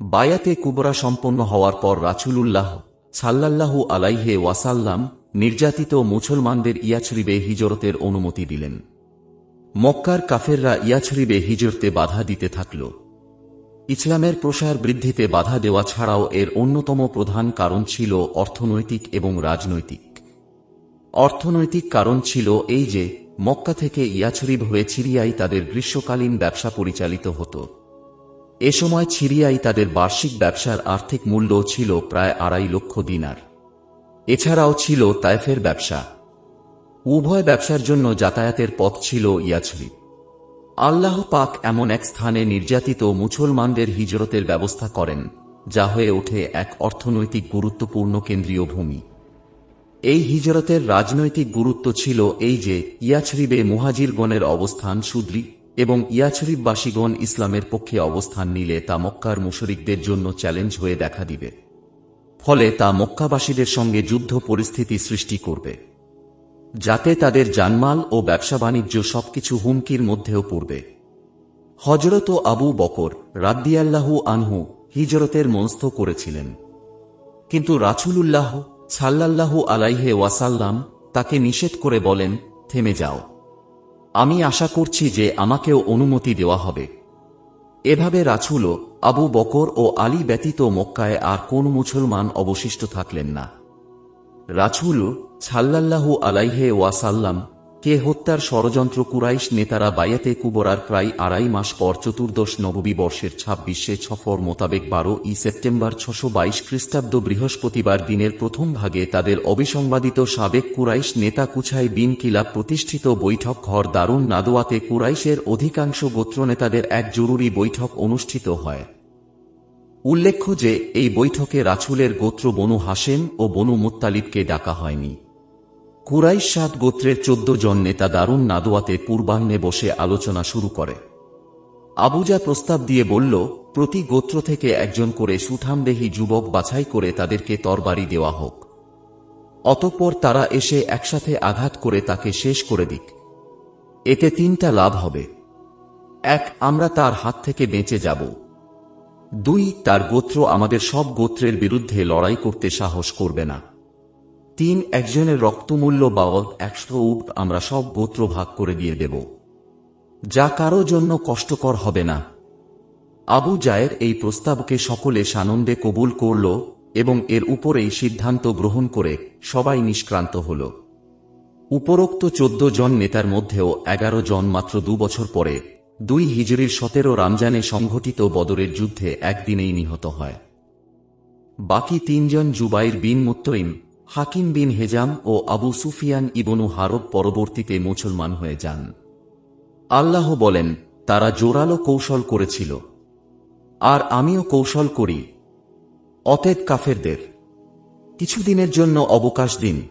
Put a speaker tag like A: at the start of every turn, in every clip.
A: বায়াতে কুবরা সম্পন্ন হওয়ার পর রাছুলুল্লাহ সাল্লাল্লাহু আলাইহে ওয়াসাল্লাম নির্যাতিত মুসলমানদের ইয়াছরিবে হিজরতের অনুমতি দিলেন। মক্কার কাফেররা ইয়াছরিবে হিজরতে বাধা দিতে থাকল। ইসলামের প্রসার বৃদ্ধিতে বাধা দেওয়া ছাড়াও এর অন্যতম প্রধান কারণ ছিল অর্থনৈতিক এবং রাজনৈতিক। অর্থনৈতিক কারণ ছিল এই যে, মক্কা থেকে ইয়াছরিব হয়ে ছিরিয়াই তাদের গ্রীষ্মকালীন ব্যবসা পরিচালিত হতো। এ সময় ছিরিয়াই তাদের বার্ষিক ব্যবসার আর্থিক মূল্য ছিল প্রায় আড়াই লক্ষ দিনার। এছাড়াও ছিল তাইফের ব্যবসা। উভয় ব্যবসার জন্য যাতায়াতের পথ ছিল ইয়াছরিব আল্লাহ পাক এমন এক স্থানে নির্যাতিত মুসলমানদের হিজরতের ব্যবস্থা করেন, যা হয়ে ওঠে এক অর্থনৈতিক গুরুত্বপূর্ণ কেন্দ্রীয় ভূমি। এই হিজরতের রাজনৈতিক গুরুত্ব ছিল এই যে ইয়াছরিবে মুহাজিরগণের অবস্থান সুদ্রি এবং ইয়াছরিববাসীগণ ইসলামের পক্ষে অবস্থান নিলে তা মক্কার মুশরিকদের জন্য চ্যালেঞ্জ হয়ে দেখা দিবে। ফলে তা মক্কাবাসীদের সঙ্গে যুদ্ধ পরিস্থিতি সৃষ্টি করবে, যাতে তাদের জানমাল ও ব্যবসা বাণিজ্য সবকিছু হুমকির মধ্যেও পড়বে। হজরত আবু বকর রাদ্দিয়াল্লাহু আনহু হিজরতের মনস্থ করেছিলেন। কিন্তু রাছুলুল্লাহ সাল্লাল্লাহু আলাইহে ওয়াসাল্লাম তাকে নিষেধ করে বলেন, থেমে যাও। আমি আশা করছি যে আমাকেও অনুমতি দেওয়া হবে। এভাবে রাছুল আবু বকর ও আলী ব্যতীত মক্কায় আর কোন মুসলমান অবশিষ্ট থাকলেন না। রাছুল সাল্লাল্লাহু আলাইহে ওয়াসাল্লাম কে হত্যার ষড়যন্ত্র কুরাইশ নেতারা বায়াতে কুবরার প্রায় আড়াই মাস পর চতুর্দশ নববী বর্ষের ছাব্বিশে ছফর মোতাবেক বারো ই সেপ্টেম্বর ছশো বাইশ খ্রিস্টাব্দ বৃহস্পতিবার দিনের প্রথম ভাগে তাদের অবিসংবাদিত সাবেক কুরাইশ নেতা কুছাই বিন কিলাব প্রতিষ্ঠিত বৈঠক ঘর দারুণ নাদোয়াতে কুরাইশের অধিকাংশ গোত্রনেতাদের এক জরুরি বৈঠক অনুষ্ঠিত হয়। উল্লেখ্য যে, এই বৈঠকে রাছুলের গোত্র বনু হাসেম ও বনু মুত্তালিবকে ডাকা হয়নি। কুরাইশ সাত গোত্রের চোদ্দ জন নেতা দারুণ নাদোয়াতে পূর্বাহ্নে বসে আলোচনা শুরু করে। আবুজা প্রস্তাব দিয়ে বলল, প্রতি গোত্র থেকে একজন করে সুঠামদেহী যুবক বাছাই করে তাদেরকে তরবারি দেওয়া হোক। অতঃপর তারা এসে একসাথে আঘাত করে তাকে শেষ করে দিক। এতে তিনটা লাভ হবে। এক, আমরা তার হাত থেকে বেঁচে যাব। দুই, তার গোত্র আমাদের সব গোত্রের বিরুদ্ধে লড়াই করতে সাহস করবে না। তিন একজনের রক্তমূল্য বাবদ একশো উপ আমরা সব গোত্র ভাগ করে দিয়ে দেব। যা কারও জন্য কষ্টকর হবে না। আবু জায়ের এই প্রস্তাবকে সকলে সানন্দে কবুল করল এবং এর উপরেই সিদ্ধান্ত গ্রহণ করে সবাই নিষ্ক্রান্ত হল। উপরোক্ত চোদ্দ জন নেতার মধ্যেও এগারো জন মাত্র দু বছর পরে দুই হিজড়ির সতেরো রামজানে সংঘটিত বদরের যুদ্ধে একদিনেই নিহত হয়। বাকি তিনজন জুবাইর বিন মুত্তরিম হাকিম বিন হেজাম ও আবু সুফিয়ান ইবনু হারব পরবর্তীতে মুসলমান হয়ে যান। আল্লাহ বলেন, তারা জোরালো কৌশল করেছিল। আর আমিও কৌশল করি। অতেদ কাফেরদের কিছুদিনের জন্য অবকাশ দিন।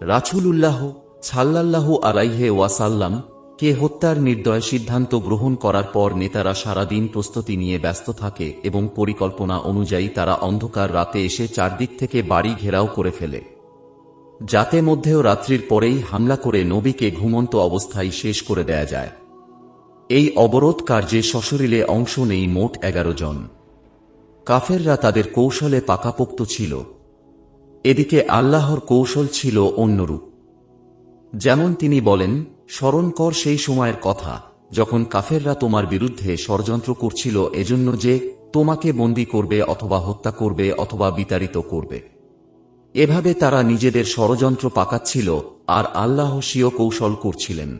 A: রাছুলুল্লাহ সাল্লাল্লাহু আলাইহে ওয়াসাল্লাম কে হত্যার নির্দয় সিদ্ধান্ত গ্রহণ করার পর নেতারা সারাদিন প্রস্তুতি নিয়ে ব্যস্ত থাকে এবং পরিকল্পনা অনুযায়ী তারা অন্ধকার রাতে এসে চারদিক থেকে বাড়ি ঘেরাও করে ফেলে। যাতে মধ্যেও রাত্রির পরেই হামলা করে নবীকে ঘুমন্ত অবস্থায় শেষ করে দেয়া যায়। এই অবরোধ কার্যে সশরীরে অংশ নেই মোট এগারো জন। কাফেররা তাদের কৌশলে পাকাপোক্ত ছিল। এদিকে আল্লাহর কৌশল ছিল অন্যরূপ। যেমন তিনি বলেন স্মরণ কর সেই সময়ের কথা, যখন কাফেররা তোমার বিরুদ্ধে ষড়যন্ত্র করছিল এজন্য যে তোমাকে বন্দী করবে অথবা হত্যা করবে অথবা বিতাড়িত করবে। এভাবে তারা নিজেদের ষড়যন্ত্র পাকাচ্ছিল আর আল্লাহ স্বীয় কৌশল করছিলেন।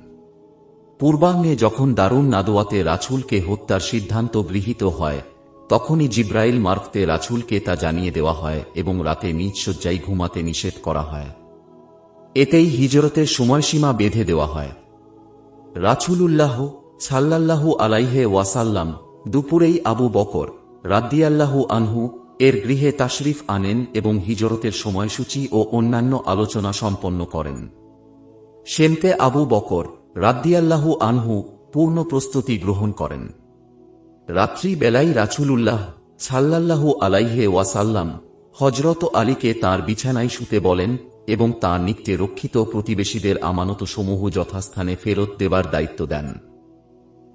A: পূর্বাঙ্গে যখন দারুণ নাদোয়াতে রাছুলকে হত্যার সিদ্ধান্ত গৃহীত হয়, তখনই জিব্রাইল মার্কতে রাছুলকে তা জানিয়ে দেওয়া হয় এবং রাতে নিজ ঘুমাতে নিষেধ করা হয়। এতেই হিজরতের সময়সীমা বেঁধে দেওয়া হয়। রাছুলুল্লাহ সাল্লাল্লাহু আলাইহে ওয়াসাল্লাম দুপুরেই আবু বকর রাদ্দিয়াল্লাহু আনহু এর গৃহে তাশরিফ আনেন এবং হিজরতের সময়সূচি ও অন্যান্য আলোচনা সম্পন্ন করেন। সেমতে আবু বকর রাদ্দিয়াল্লাহু আনহু পূর্ণ প্রস্তুতি গ্রহণ করেন। রাত্রি বেলায় রাছুলুল্লাহ সাল্লাল্লাহু আলাইহে ওয়াসাল্লাম হজরত আলীকে তার বিছানায় শুতে বলেন এবং তা নিত্যে রক্ষিত প্রতিবেশীদের আমানত সমূহ যথাস্থানে ফেরত দেবার দায়িত্ব দেন।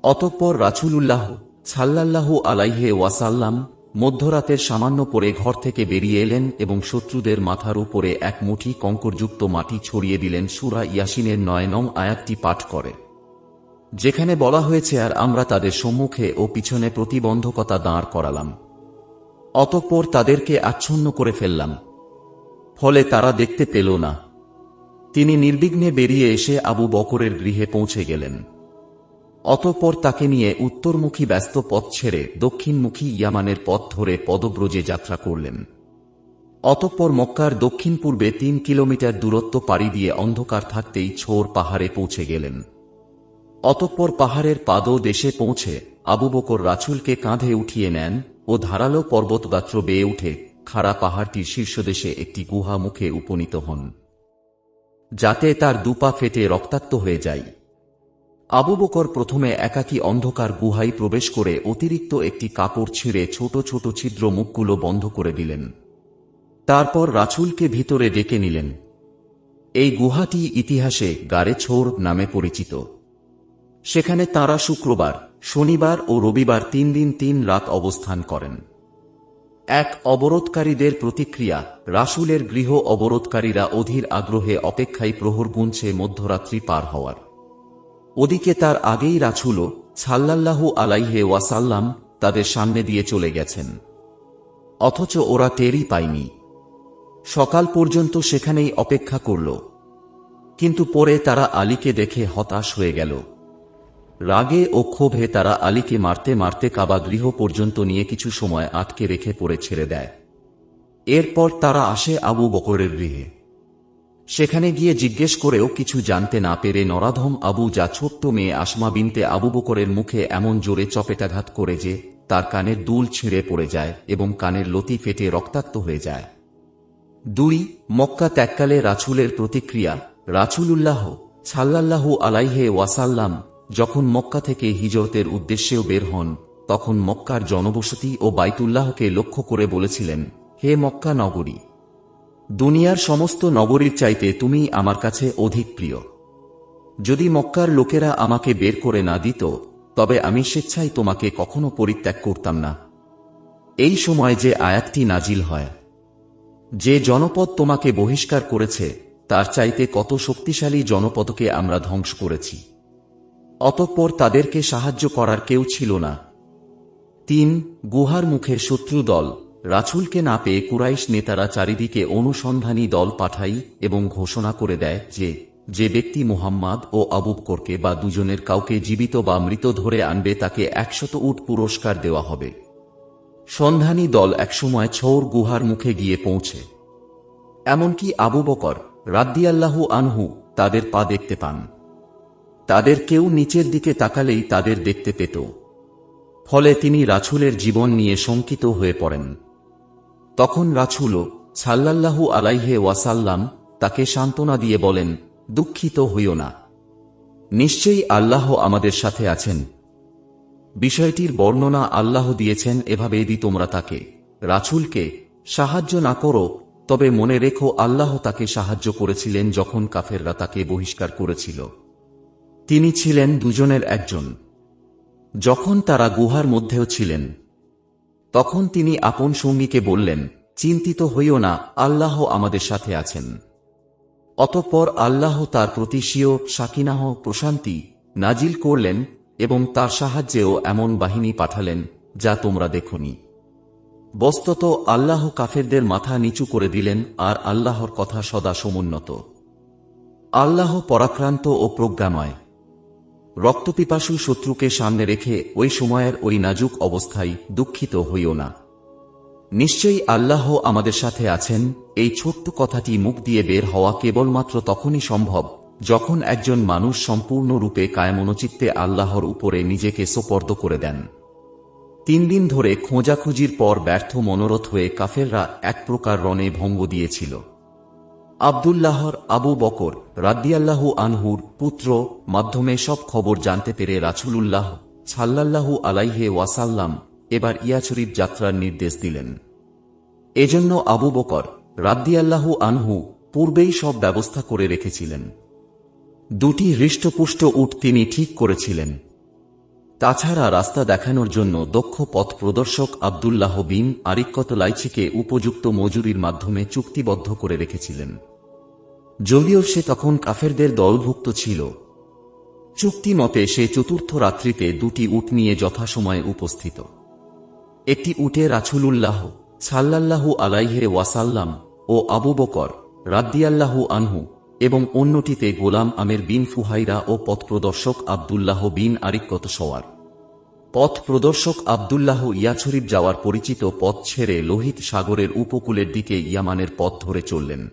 A: অতঃপর রাছুলুল্লাহ সাল্লাল্লাহু আলাইহে ওয়াসাল্লাম মধ্যরাতের সামান্য পরে ঘর থেকে বেরিয়ে এলেন এবং শত্রুদের মাথার উপরে এক মুঠি কঙ্করযুক্ত মাটি ছড়িয়ে দিলেন সুরা ইয়াসিনের নয় নং আয়াতটি পাঠ করে। যেখানে বলা হয়েছে, আর আমরা তাদের সম্মুখে ও পিছনে প্রতিবন্ধকতা দাঁড় করালাম। অতঃপর তাদেরকে আচ্ছন্ন করে ফেললাম। ফলে তারা দেখতে পেল না। তিনি নির্বিঘ্নে বেরিয়ে এসে আবু বকরের গৃহে পৌঁছে গেলেন। অতঃপর তাকে নিয়ে উত্তরমুখী ব্যস্ত পথ ছেড়ে দক্ষিণমুখী ইয়ামানের পথ ধরে পদব্রজে যাত্রা করলেন। অতঃপর মক্কার দক্ষিণ পূর্বে তিন কিলোমিটার দূরত্ব পাড়ি দিয়ে অন্ধকার থাকতেই ছোর পাহাড়ে পৌঁছে গেলেন। অতঃপর পাহাড়ের পাদ দেশে পৌঁছে আবু বকর রাছুলকে কাঁধে উঠিয়ে নেন ও ধারালো পর্বতগাত্র বেয়ে উঠে খাড়া পাহাড়টির শীর্ষদেশে একটি গুহা মুখে উপনীত হন, যাতে তার দুপা ফেটে রক্তাক্ত হয়ে যায়। আবু বকর প্রথমে একাকী অন্ধকার গুহায় প্রবেশ করে অতিরিক্ত একটি কাপড় ছিঁড়ে ছোট ছোট ছিদ্র মুখগুলো বন্ধ করে দিলেন। তারপর রাছুলকে ভিতরে ডেকে নিলেন। এই গুহাটি ইতিহাসে গারে ছোর নামে পরিচিত। সেখানে তারা শুক্রবার, শনিবার ও রবিবার তিন দিন তিন রাত অবস্থান করেন। এক অবরোধকারীদের প্রতিক্রিয়া, রাসুলের গৃহ অবরোধকারীরা অধীর আগ্রহে অপেক্ষায় প্রহর গুনছে মধ্যরাত্রি পার হওয়ার। ওদিকে তার আগেই রাছুল সাল্লাল্লাহু আলাইহে ওয়াসাল্লাম তাদের সামনে দিয়ে চলে গেছেন। অথচ ওরা টেরই পায়নি। সকাল পর্যন্ত সেখানেই অপেক্ষা করল। কিন্তু পরে তারা আলীকে দেখে হতাশ হয়ে গেল। রাগে ও ক্ষোভে তারা আলীকে মারতে মারতে কাবা গৃহ পর্যন্ত নিয়ে কিছু সময় আটকে রেখে পড়ে ছেড়ে দেয়। এরপর তারা আসে আবু বকরের গৃহে। সেখানে গিয়ে জিজ্ঞেস করেও কিছু জানতে না পেরে নরাধম আবু যা ছোট্ট মেয়ে আসমা বিনতে আবু বকরের মুখে এমন জোরে চপেটাঘাত করে যে তার কানের দুল ছিঁড়ে পড়ে যায় এবং কানের লতি ফেটে রক্তাক্ত হয়ে যায়। দুই, মক্কা ত্যাগকালে রাছুলের প্রতিক্রিয়া রাছুলুল্লাহ সাল্লাল্লাহু আলাইহে ওয়াসাল্লাম যখন মক্কা থেকে হিজরতের উদ্দেশ্যেও বের হন, তখন মক্কার জনবসতি ও বাইতুল্লাহকে লক্ষ্য করে বলেছিলেন, হে মক্কা নগরী, দুনিয়ার সমস্ত নগরীর চাইতে তুমি আমার কাছে অধিক প্রিয়। যদি মক্কার লোকেরা আমাকে বের করে না দিত, তবে আমি স্বেচ্ছায় তোমাকে কখনো পরিত্যাগ করতাম না। এই সময় যে আয়াতটি নাজিল হয়, যে জনপদ তোমাকে বহিষ্কার করেছে, তার চাইতে কত শক্তিশালী জনপদকে আমরা ধ্বংস করেছি। অতঃপর তাদেরকে সাহায্য করার কেউ ছিল না। তিন, গুহার মুখের শত্রু দল। রাছুলকে না পেয়ে কুরাইশ নেতারা চারিদিকে অনুসন্ধানী দল পাঠাই এবং ঘোষণা করে দেয় যে যে ব্যক্তি মুহাম্মদ ও আবুবকরকে বা দুজনের কাউকে জীবিত বা মৃত ধরে আনবে তাকে একশত উট পুরস্কার দেওয়া হবে। সন্ধানী দল একসময় ছৌর গুহার মুখে গিয়ে পৌঁছে। এমনকি আবু বকর রাদ্দিয়াল্লাহু আনহু তাদের পা দেখতে পান। তাদের কেউ নিচের দিকে তাকালেই তাদের দেখতে পেত। ফলে তিনি রাছুলের জীবন নিয়ে শঙ্কিত হয়ে পড়েন। তখন রাছুল সাল্লাল্লাহু আলাইহে ওয়াসাল্লাম তাকে সান্ত্বনা দিয়ে বলেন, দুঃখিত হইও না। নিশ্চয়ই আল্লাহ আমাদের সাথে আছেন। বিষয়টির বর্ণনা আল্লাহ দিয়েছেন এভাবে দি তোমরা তাকে, রাছুলকে, সাহায্য না করো, তবে মনে রেখো আল্লাহ তাকে সাহায্য করেছিলেন যখন কাফেররা তাকে বহিষ্কার করেছিল। তিনি ছিলেন দুজনের একজন। যখন তারা গুহার মধ্যেও ছিলেন, তখন তিনি আপন সঙ্গীকে বললেন, চিন্তিত হইও না, আল্লাহ আমাদের সাথে আছেন। অতঃপর আল্লাহ তার প্রতি সাকিনাহ প্রশান্তি নাজিল করলেন এবং তার সাহায্যেও এমন বাহিনী পাঠালেন যা তোমরা দেখনি। বস্তত আল্লাহ কাফেরদের মাথা নিচু করে দিলেন আর আল্লাহর কথা সদা সমুন্নত। আল্লাহ পরাক্রান্ত ও প্রজ্ঞাময়। রক্তপিপাসু শত্রুকে সামনে রেখে ওই সময়ের ওই নাজুক অবস্থায় দুঃখিত হইও না। নিশ্চয়ই আল্লাহ আমাদের সাথে আছেন, এই ছোট্ট কথাটি মুখ দিয়ে বের হওয়া কেবলমাত্র তখনই সম্ভব, যখন একজন মানুষ সম্পূর্ণরূপে কায়মনোচিত্তে আল্লাহর উপরে নিজেকে সোপর্দ করে দেন। তিন দিন ধরে খোঁজাখুঁজির পর ব্যর্থ মনোরথ হয়ে কাফেররা এক প্রকার রণে ভঙ্গ দিয়েছিল। আবদুল্লাহর আবু বকর রাদ্দিয়াল্লাহু আনহুর পুত্র মাধ্যমে সব খবর জানতে পেরে রাছুলুল্লাহ সাল্লাল্লাহু আলাইহে ওয়াসাল্লাম এবার ইয়াচরিফ যাত্রার নির্দেশ দিলেন। এজন্য আবু বকর রাদ্দিয়াল্লাহু আনহু পূর্বেই সব ব্যবস্থা করে রেখেছিলেন। দুটি হৃষ্টপুষ্ট উট তিনি ঠিক করেছিলেন। তাছাড়া রাস্তা দেখানোর জন্য দক্ষ পথ প্রদর্শক আবদুল্লাহ বিন আরিক্কত লাইচিকে উপযুক্ত মজুরির মাধ্যমে চুক্তিবদ্ধ করে রেখেছিলেন। যদিও সে তখন কাফেরদের দলভুক্ত ছিল। চুক্তি মতে সে চতুর্থ রাত্রিতে দুটি উট নিয়ে যথাসময়ে উপস্থিত। একটি উটে রাছুলুল্লাহ সাল্লাল্লাহু আলাইহে ওয়াসাল্লাম ও আবু বকর রাদ্দিয়াল্লাহু আনহু এবং অন্যটিতে গোলাম আমের বিন ফুহাইরা ও পথ প্রদর্শক আবদুল্লাহ বিন আরিক্কত সওয়ার। পথ প্রদর্শক আবদুল্লাহ ইয়াছরিব যাওয়ার পরিচিত পথ ছেড়ে লোহিত সাগরের উপকূলের দিকে ইয়ামানের পথ ধরে চললেন।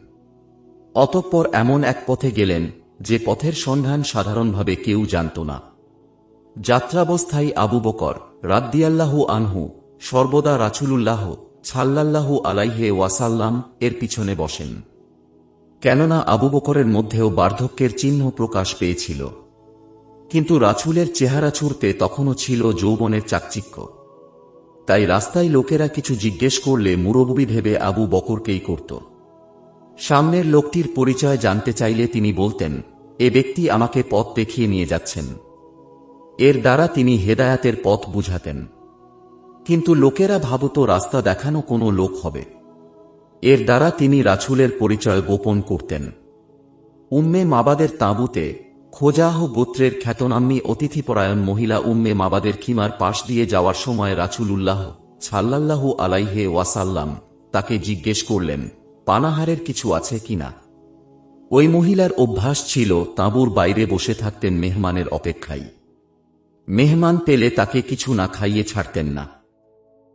A: অতঃপর এমন এক পথে গেলেন যে পথের সন্ধান সাধারণভাবে কেউ জানত না। যাত্রাবস্থায় আবু বকর রাদ্দিয়াল্লাহু আনহু সর্বদা রাছুলুল্লাহ সাল্লাল্লাহু আলাইহে ওয়াসাল্লাম এর পিছনে বসেন। কেননা আবু বকরের মধ্যেও বার্ধক্যের চিহ্ন প্রকাশ পেয়েছিল। কিন্তু রাছুলের চেহারা ছুড়তে তখনও ছিল যৌবনের চাকচিক্য। তাই রাস্তায় লোকেরা কিছু জিজ্ঞেস করলে মুরব্বী ভেবে আবু বকরকেই করত। সামনের লোকটির পরিচয় জানতে চাইলে তিনি বলতেন, এ ব্যক্তি আমাকে পথ দেখিয়ে নিয়ে যাচ্ছেন। এর দ্বারা তিনি হেদায়াতের পথ বুঝাতেন। কিন্তু লোকেরা ভাবত রাস্তা দেখানো কোনো লোক হবে। এর দ্বারা তিনি রাছুলের পরিচয় গোপন করতেন। উম্মে মাবাদের তাঁবুতে খোজাহ গোত্রের খ্যাতনাম্নী অতিথিপরায়ণ মহিলা উম্মে মাবাদের খিমার পাশ দিয়ে যাওয়ার সময় রাছুলুল্লাহ ছাল্লাল্লাহু আলাইহে ওয়াসাল্লাম তাকে জিজ্ঞেস করলেন, পানাহারের কিছু আছে কিনা ওই মহিলার অভ্যাস ছিল তাঁবুর বাইরে বসে থাকতেন মেহমানের অপেক্ষায়। মেহমান পেলে তাকে কিছু না খাইয়ে ছাড়তেন না।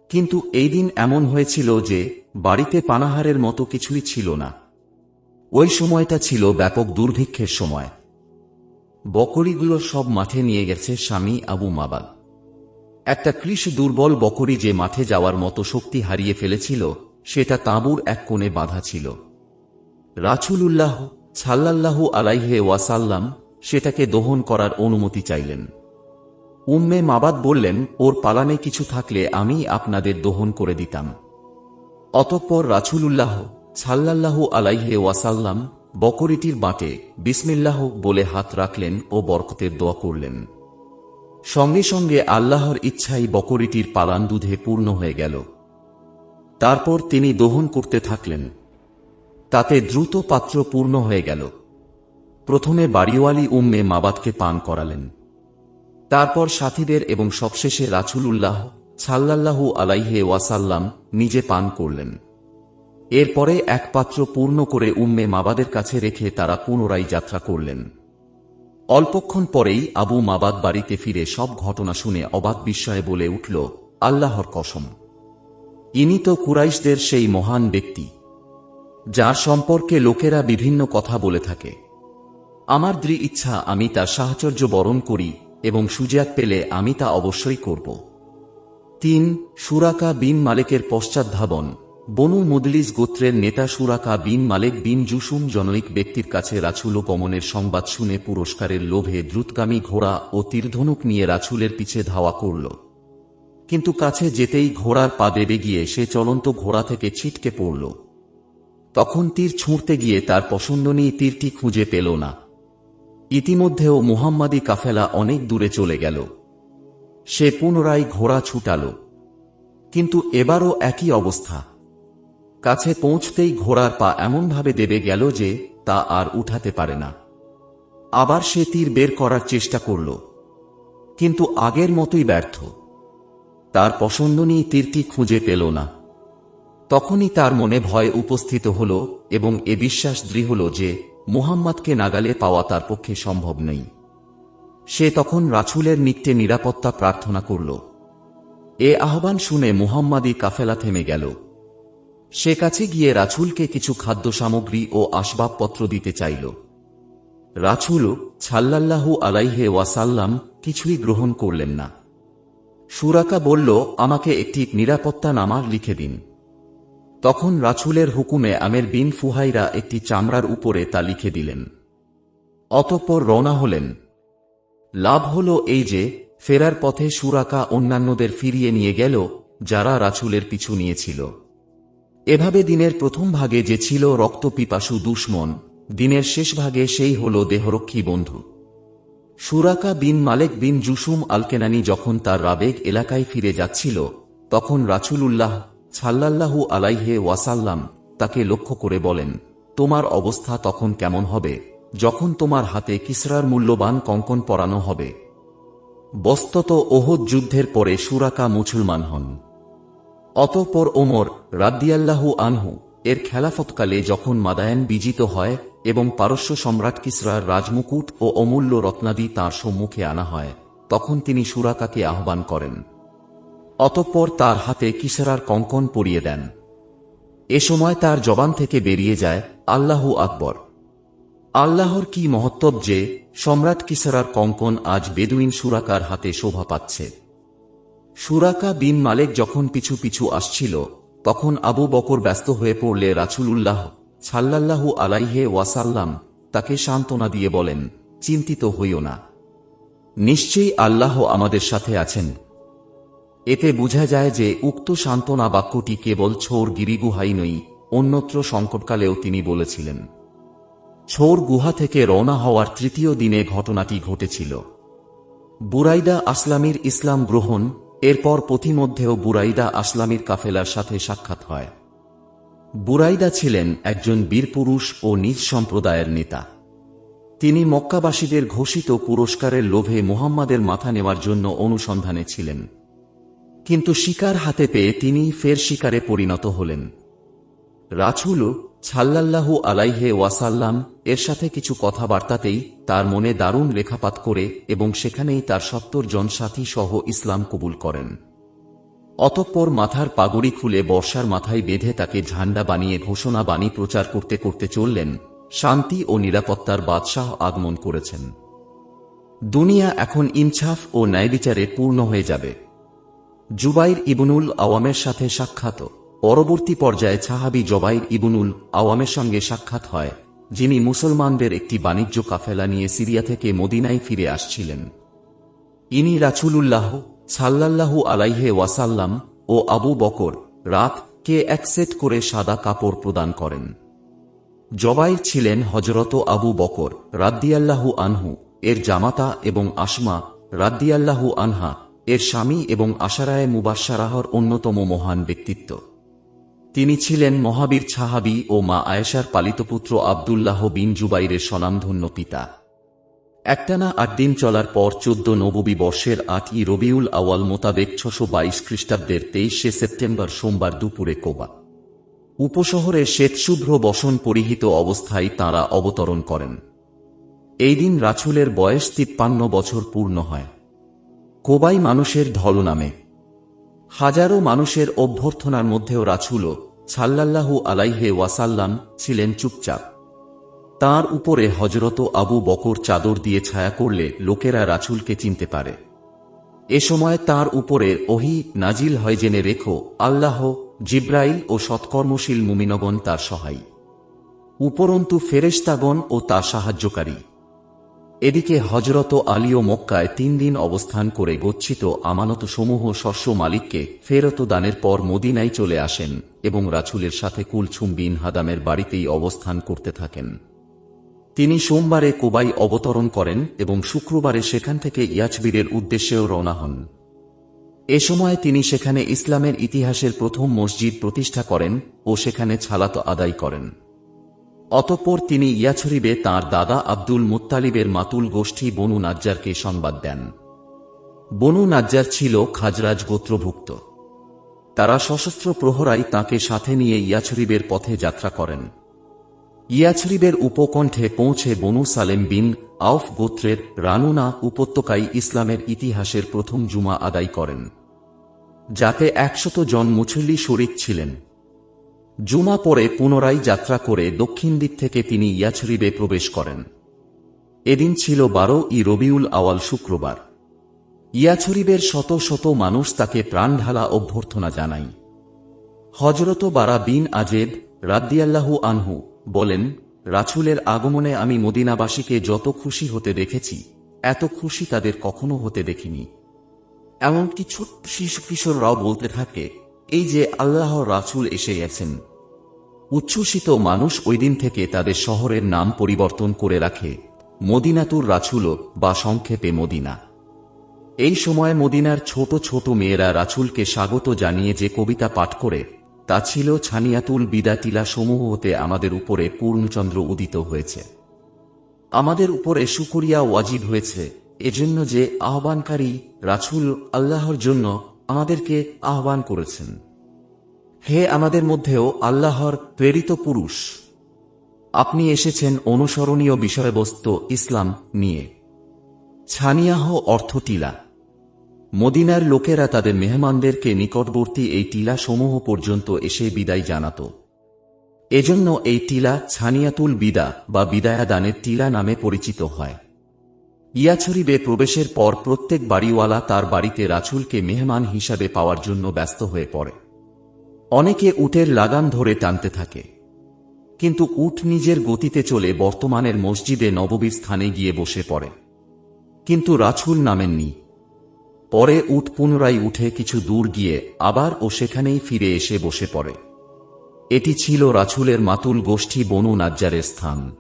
A: কিন্তু এই দিন এমন হয়েছিল যে, বাড়িতে পানাহারের মতো কিছুই ছিল না। ওই সময়টা ছিল ব্যাপক দুর্ভিক্ষের সময়। বকরিগুলো সব মাঠে নিয়ে গেছে স্বামী আবু মাবাদ। একটা কৃষ দুর্বল বকরি যে মাঠে যাওয়ার মতো শক্তি হারিয়ে ফেলেছিল, সেটা তাঁবুর এক কোণে বাঁধা ছিল। রাছুলুল্লাহ সাল্লাল্লাহু আলাইহে ওয়াসাল্লাম সেটাকে দহন করার অনুমতি চাইলেন। উম্মে মাবাদ বললেন, ওর পালানে কিছু থাকলে আমি আপনাদের দহন করে দিতাম। অতঃপর রাছুলুল্লাহ সাল্লাল্লাহু আলাইহে ওয়াসাল্লাম বকরিটির বাঁটে বিসমিল্লাহ বলে হাত রাখলেন ও বরকতের দোয়া করলেন। সঙ্গে সঙ্গে আল্লাহর ইচ্ছাই বকরিটির পালান দুধে পূর্ণ হয়ে গেল। তারপর তিনি দহন করতে থাকলেন। তাতে দ্রুত পাত্র পূর্ণ হয়ে গেল। প্রথমে বাড়িওয়ালি উম্মে মাবাদকে পান করালেন। তারপর সাথীদের এবং সবশেষে রাছুলুল্লাহ সাল্লাল্লাহু আলাইহে ওয়াসাল্লাম নিজে পান করলেন। এরপরে এক পাত্র পূর্ণ করে উম্মে মাবাদের কাছে রেখে তারা পুনরায় যাত্রা করলেন। অল্পক্ষণ পরেই আবু মাবাদ বাড়িতে ফিরে সব ঘটনা শুনে অবাক বিস্ময়ে বলে উঠল, আল্লাহর কসম। ইনি তো কুরাইশদের সেই মহান ব্যক্তি, যার সম্পর্কে লোকেরা বিভিন্ন কথা বলে থাকে। আমার দৃঢ় ইচ্ছা আমি তার সাহচর্য বরণ করি এবং সুজাত পেলে আমি তা অবশ্যই করব। তিন, সুরাকা বিন মালিকের পশ্চাৎধাবন বনু মুদলিস গোত্রের নেতা সুরাকা বিন মালেক বিন জুসুম জনৈক ব্যক্তির কাছে রাছুল গমনের সংবাদ শুনে পুরস্কারের লোভে দ্রুতগামী ঘোড়া ও তীরধনুক নিয়ে রাছুলের পিছে ধাওয়া করল। কিন্তু কাছে যেতেই ঘোড়ার পা দেবে গিয়ে সে চলন্ত ঘোড়া থেকে ছিটকে পড়ল। তখন তীর ছুঁড়তে গিয়ে তার পছন্দনীয় তীরটি খুঁজে পেল না। ইতিমধ্যেও মুহাম্মাদি কাফেলা অনেক দূরে চলে গেল। সে পুনরায় ঘোড়া ছুটাল। কিন্তু এবারও একই অবস্থা। কাছে পৌঁছতেই ঘোড়ার পা এমনভাবে দেবে গেল যে তা আর উঠাতে পারে না। আবার সে তীর বের করার চেষ্টা করল। কিন্তু আগের মতোই ব্যর্থ। তার পছন্দনীয় তীরটি খুঁজে পেল না। তখনই তার মনে ভয় উপস্থিত হল এবং এ বিশ্বাস দৃঢ় হল যে মুহাম্মাদকে নাগালে পাওয়া তার পক্ষে সম্ভব নেই। সে তখন রাছুলের নিত্যে নিরাপত্তা প্রার্থনা করল। এ আহ্বান শুনে মুহাম্মাদি কাফেলা থেমে গেল। সে কাছে গিয়ে রাছুলকে কিছু খাদ্য সামগ্রী ও আসবাবপত্র দিতে চাইল। রাছুল ছাল্লাল্লাহু আলাইহে ওয়াসাল্লাম কিছুই গ্রহণ করলেন না। সুরাকা বলল, আমাকে একটি নিরাপত্তা নামার লিখে দিন। তখন রাছুলের হুকুমে আমের বিন ফুহাইরা একটি চামড়ার উপরে তা লিখে দিলেন। অতঃপর রওনা হলেন। লাভ হল এই যে, ফেরার পথে সুরাকা অন্যান্যদের ফিরিয়ে নিয়ে গেল, যারা রাছুলের পিছু নিয়েছিল। এভাবে দিনের প্রথম ভাগে যে ছিল রক্তপিপাসু দুশ্মন, দিনের শেষ ভাগে সেই হল দেহরক্ষী বন্ধু। সুরাকা বিন মালেক বিন জুসুম আলকেনানি যখন তার রাবেগ এলাকায় ফিরে যাচ্ছিল, তখন রাচুলুল্লাহ ছাল্লাল্লাহু আলাইহে ওয়াসাল্লাম তাকে লক্ষ্য করে বলেন, তোমার অবস্থা তখন কেমন হবে? যখন তোমার হাতে কিসরার মূল্যবান কঙ্কন পরানো হবে। বস্তত ওহদ যুদ্ধের পরে সুরাকা মুসলমান হন। অতঃপর ওমর রাদ্দিয়াল্লাহু আনহু এর খেলাফতকালে যখন মাদায়ান বিজিত হয় এবং পারস্য সম্রাট কিসরার রাজমুকুট ও অমূল্য রত্নাদি তাঁর সম্মুখে আনা হয়, তখন তিনি সুরাকাকে আহ্বান করেন। অতঃপর তার হাতে কিসরার কঙ্কন পরিয়ে দেন। এ সময় তার জবান থেকে বেরিয়ে যায় আল্লাহু আকবর। আল্লাহর কি মহত্তব যে সম্রাট কিসরার কঙ্কন আজ বেদুইন সুরাকার হাতে শোভা পাচ্ছে। সুরাকা বিন মালেক যখন পিছু পিছু আসছিল, তখন আবু বকর ব্যস্ত হয়ে পড়লে রাছুলুল্লাহ ছাল্লাল্লাহু আলাইহে ওয়াসাল্লাম তাকে সান্ত্বনা দিয়ে বলেন, চিন্তিত হইও না। নিশ্চয়ই আল্লাহ আমাদের সাথে আছেন। এতে বোঝা যায় যে উক্ত সান্ত্বনা বাক্যটি কেবল ছোর গিরিগুহাই নই অন্যত্র সংকটকালেও তিনি বলেছিলেন। ছোর গুহা থেকে রওনা হওয়ার তৃতীয় দিনে ঘটনাটি ঘটেছিল। বুরাইদা আসলামীর ইসলাম গ্রহণ, এরপর পথিমধ্যেও বুরাইদা আসলামীর কাফেলার সাথে সাক্ষাৎ হয়। বুরাইদা ছিলেন একজন বীরপুরুষ ও নিজ সম্প্রদায়ের নেতা। তিনি মক্কাবাসীদের ঘোষিত পুরস্কারের লোভে মুহাম্মাদের মাথা নেওয়ার জন্য অনুসন্ধানে ছিলেন। কিন্তু শিকার হাতে পেয়ে তিনি ফের শিকারে পরিণত হলেন। রাছুল ছাল্লাল্লাহু আলাইহে ওয়াসাল্লাম এর সাথে কিছু কথাবার্তাতেই তার মনে দারুণ রেখাপাত করে এবং সেখানেই তার সত্তর জন সাথী সহ ইসলাম কবুল করেন। অতঃপর মাথার পাগড়ি খুলে বর্ষার মাথায় বেঁধে তাকে ঝান্ডা বানিয়ে ঘোষণা বাণী প্রচার করতে করতে চললেন, শান্তি ও নিরাপত্তার বাদশাহ আগমন করেছেন। দুনিয়া এখন ইনসাফ ও ন্যায়বিচারে পূর্ণ হয়ে যাবে। জুবাইর ইবনুল আওয়ামের সাথে সাক্ষাৎ। পরবর্তী পর্যায়ে ছাহাবি জবাইর ইবনুল আওয়ামের সঙ্গে সাক্ষাৎ হয়, যিনি মুসলমানদের একটি বাণিজ্য কাফেলা নিয়ে সিরিয়া থেকে মদিনায় ফিরে আসছিলেন। ইনি রাছুলুল্লাহ সাল্লাল্লাহু আলাইহে ওয়াসাল্লাম ও আবু বকর রাত কে এক সেট করে সাদা কাপড় প্রদান করেন। জবাইর ছিলেন হজরত আবু বকর রাদ্দিয়াল্লাহু আনহু, এর জামাতা এবং আসমা রাদ্দিয়াল্লাহু আনহা। এর স্বামী এবং আশারায় মুবাসারাহর অন্যতম মহান ব্যক্তিত্ব। তিনি ছিলেন মহাবীর ছাহাবি ও মা আয়েশার পালিত পুত্র আবদুল্লাহ বিন জুবাইরের স্বনামধন্য পিতা। একটানা আট দিন চলার পর চোদ্দ নববী বর্ষের আটই রবিউল আওয়াল মোতাবেক ছশো বাইশ খ্রিস্টাব্দের তেইশে সেপ্টেম্বর সোমবার দুপুরে কোবা। উপশহরে শ্বেতশুভ্র বসন পরিহিত অবস্থায় তাঁরা অবতরণ করেন। এই দিন রাছুলের বয়স তিপ্পান্ন বছর পূর্ণ হয়। কোবাই মানুষের ঢল নামে। হাজারো মানুষের অভ্যর্থনার মধ্যেও রাছুল ছাল্লাল্লাহু আলাইহে ওয়াসাল্লাম ছিলেন চুপচাপ। তার উপরে হজরত আবু বকর চাদর দিয়ে ছায়া করলে লোকেরা রাছুলকে চিনতে পারে। এ সময় তার উপরে ওহি নাজিল হয় জেনে রেখো, আল্লাহ জিব্রাইল ও সৎকর্মশীল মুমিনগণ তার সহায়। উপরন্তু ফেরেশতাগণ ও তার সাহায্যকারী। এদিকে হজরত আলীও মক্কায় তিন দিন অবস্থান করে গচ্ছিত আমানত সমূহ শস্য মালিককে ফেরত দানের পর মদিনায় চলে আসেন এবং রাছুলের সাথে কুলছুম বিন হাদামের বাড়িতেই অবস্থান করতে থাকেন। তিনি সোমবারে কোবাই অবতরণ করেন এবং শুক্রবারে সেখান থেকে ইয়াচবীরের উদ্দেশ্যেও রওনা হন। এ সময় তিনি সেখানে ইসলামের ইতিহাসের প্রথম মসজিদ প্রতিষ্ঠা করেন ও সেখানে ছালাত আদায় করেন। অতঃপর তিনি ইয়াছরিবে তাঁর দাদা আব্দুল মুত্তালিবের মাতুল গোষ্ঠী বনু নাজ্জারকে সংবাদ দেন। বনু নাজ্জার ছিল খাজরাজ গোত্রভুক্ত। তারা সশস্ত্র প্রহরাই তাকে সাথে নিয়ে ইয়াছরিবের পথে যাত্রা করেন। ইয়াছরিবের উপকণ্ঠে পৌঁছে বনু সালেম বিন আউফ গোত্রের রানুনা উপত্যকায় ইসলামের ইতিহাসের প্রথম জুমা আদায় করেন, যাতে একশত জন মুছল্লি শরিক ছিলেন। জুমা পরে পুনরায় যাত্রা করে দক্ষিণ দিক থেকে তিনি ইয়াছরিবে প্রবেশ করেন। এদিন ছিল বারো ই রবিউল আওয়াল শুক্রবার। ইয়াছরিবের শত শত মানুষ তাকে প্রাণঢালা অভ্যর্থনা জানায়। হজরত বারা বিন আজেদ রাদ্দিয়াল্লাহু আনহু বলেন রাছুলের আগমনে আমি মদিনাবাসীকে যত খুশি হতে দেখেছি, এত খুশি তাদের কখনো হতে দেখিনি। এমনকি ছোট্ট শিশু কিশোররাও বলতে থাকে, এই যে আল্লাহ রাছুল এসে গেছেন। উচ্ছ্বসিত মানুষ ওই দিন থেকে তাদের শহরের নাম পরিবর্তন করে রাখে, মদিনাতুর রাছুল বা সংক্ষেপে মদিনা। এই সময় মদিনার ছোট ছোট মেয়েরা রাছুলকে স্বাগত জানিয়ে যে কবিতা পাঠ করে, তা ছিল ছানিয়াতুল বিদাতিলা সমূহ হতে আমাদের উপরে পূর্ণচন্দ্র উদিত হয়েছে। আমাদের উপরে শুকরিয়া ওয়াজিব হয়েছে, এজন্য যে আহ্বানকারী রাছুল আল্লাহর জন্য আমাদেরকে আহ্বান করেছেন। হে আমাদের মধ্যেও আল্লাহর প্রেরিত পুরুষ। আপনি এসেছেন অনুসরণীয় বিষয়বস্তু ইসলাম নিয়ে। ছানিয়াহ অর্থ টিলা। মদিনার লোকেরা তাদের মেহমানদেরকে নিকটবর্তী এই টিলা সমূহ পর্যন্ত এসে বিদায় জানাত। এজন্য এই টিলা ছানিয়াতুল বিদা বা বিদায়া দানের টিলা নামে পরিচিত হয়। ইয়াছরিবে প্রবেশের পর প্রত্যেক বাড়িওয়ালা তার বাড়িতে রাছুলকে মেহমান হিসাবে পাওয়ার জন্য ব্যস্ত হয়ে পড়ে। অনেকে উটের লাগাম ধরে টানতে থাকে। কিন্তু উট নিজের গতিতে চলে বর্তমানের মসজিদে নববীর স্থানে গিয়ে বসে পড়ে। কিন্তু রাছুল নামেননি। পরে উট পুনরায় উঠে কিছু দূর গিয়ে আবার ও সেখানেই ফিরে এসে বসে পড়ে। এটি ছিল রাছুলের মাতুল গোষ্ঠী বনু নাজ্জারের স্থান।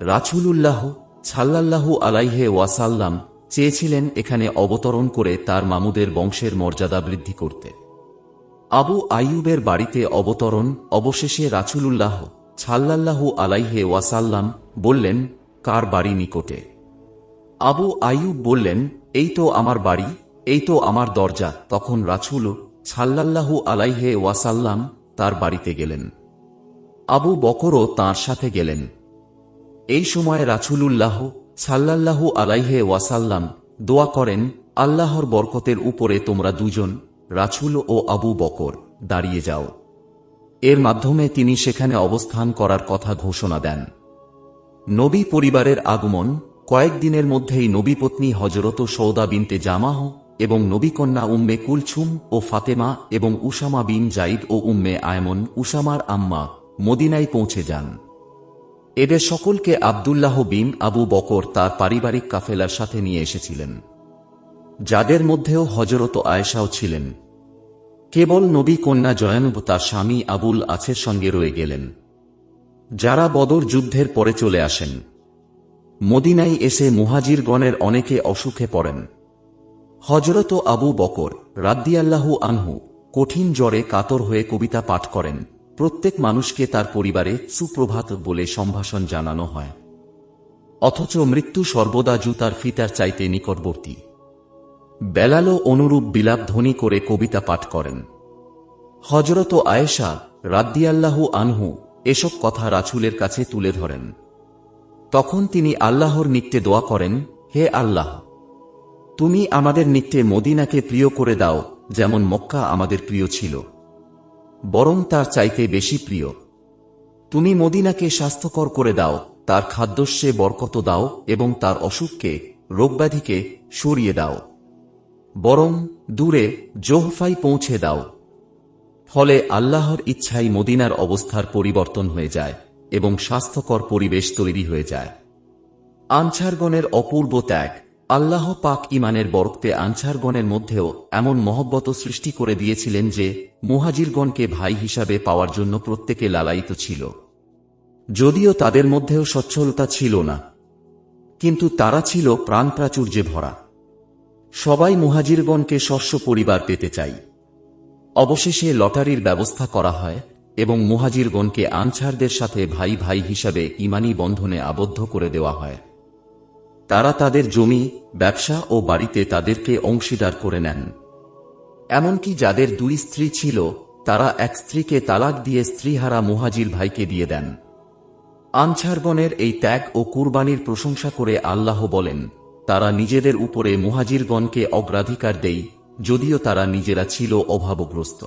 A: রাছুলুল্লাহ ছাল্লাল্লাহু আলাইহে ওয়াসাল্লাম চেয়েছিলেন এখানে অবতরণ করে তার মামুদের বংশের মর্যাদা বৃদ্ধি করতে। আবু আইয়ুবের বাড়িতে অবতরণ, অবশেষে রাছুলুল্লাহ ছাল্লাল্লাহু আলাইহে ওয়াসাল্লাম বললেন, কার বাড়ি নিকটে? আবু আইয়ুব বললেন, এই তো আমার বাড়ি, এই তো আমার দরজা। তখন রাছুল ছাল্লাল্লাহু আলাইহে ওয়াসাল্লাম তার বাড়িতে গেলেন। আবু বকরও তাঁর সাথে গেলেন। এই সময় রাছুলুল্লাহ সাল্লাল্লাহু আলাইহে ওয়াসাল্লাম দোয়া করেন, আল্লাহর বরকতের উপরে তোমরা দুজন রাছুল ও আবু বকর, দাঁড়িয়ে যাও। এর মাধ্যমে তিনি সেখানে অবস্থান করার কথা ঘোষণা দেন। নবী পরিবারের আগমন কয়েকদিনের মধ্যেই নবীপত্নী হজরত সৌদা বিনতে জামাহ এবং নবীকন্যা উম্মে কুলছুম ও ফাতেমা এবং উসামা বিন জাইদ ও উম্মে আয়মন উসামার আম্মা মদিনায় পৌঁছে যান। এদের সকলকে আবদুল্লাহ বিন আবু বকর তার পারিবারিক কাফেলার সাথে নিয়ে এসেছিলেন। যাদের মধ্যেও হজরত আয়েশাও ছিলেন। কেবল নবী কন্যা জয়ানুব তার স্বামী আবুল আছের সঙ্গে রয়ে গেলেন। যারা বদর যুদ্ধের পরে চলে আসেন। মদিনায় এসে মুহাজিরগণের অনেকে অসুখে পড়েন। হজরত আবু বকর রাদ্দিয়াল্লাহু আনহু কঠিন জ্বরে কাতর হয়ে কবিতা পাঠ করেন। প্রত্যেক মানুষকে তার পরিবারে সুপ্রভাত বলে সম্ভাষণ জানানো হয়। অথচ মৃত্যু সর্বদা জুতার ফিতার চাইতে নিকটবর্তী। বেলালও অনুরূপ বিলাপ ধ্বনি করে কবিতা পাঠ করেন। হজরত আয়েশা রাদ্দিয়াল্লাহু আনহু এসব কথা রাছুলের কাছে তুলে ধরেন। তখন তিনি আল্লাহর নিত্যে দোয়া করেন, হে আল্লাহ, তুমি আমাদের নিত্যে মদিনাকে প্রিয় করে দাও, যেমন মক্কা আমাদের প্রিয় ছিল। বরং তার চাইতে বেশি প্রিয়। তুমি মদিনাকে স্বাস্থ্যকর করে দাও, তার খাদ্যস্যে বরকত দাও এবং তার অসুখকে রোগব্যাধিকে সরিয়ে দাও। বরং দূরে জোহফাই পৌঁছে দাও। ফলে আল্লাহর ইচ্ছাই মদিনার অবস্থার পরিবর্তন হয়ে যায় এবং স্বাস্থ্যকর পরিবেশ তৈরি হয়ে যায়। আনছারগণের অপূর্ব ত্যাগ। আল্লাহ পাক ইমানের বরক্তে আনছারগণের মধ্যেও এমন মহব্বত সৃষ্টি করে দিয়েছিলেন যে মুহাজিরগণকে ভাই হিসাবে পাওয়ার জন্য প্রত্যেকে লালায়িত ছিল। যদিও তাদের মধ্যেও সচ্ছলতা ছিল না। কিন্তু তারা ছিল প্রাণপ্রাচুর্যে ভরা। সবাই মুহাজিরগণকে শস্য পরিবার পেতে চাই। অবশেষে লটারির ব্যবস্থা করা হয় এবং মুহাজিরগণকে আনছারদের সাথে ভাই ভাই হিসাবে ইমানি বন্ধনে আবদ্ধ করে দেওয়া হয়। তারা তাদের জমি, ব্যবসা ও বাড়িতে তাদেরকে অংশীদার করে নেন। এমনকি যাদের দুই স্ত্রী ছিল, তারা এক স্ত্রীকে তালাক দিয়ে স্ত্রীহারা মুহাজির ভাইকে দিয়ে দেন। আনছারগণের এই ত্যাগ ও কুরবানির প্রশংসা করে আল্লাহ বলেন তারা নিজেদের উপরে মুহাজিরগণকে অগ্রাধিকার দেই যদিও তারা নিজেরা ছিল অভাবগ্রস্ত।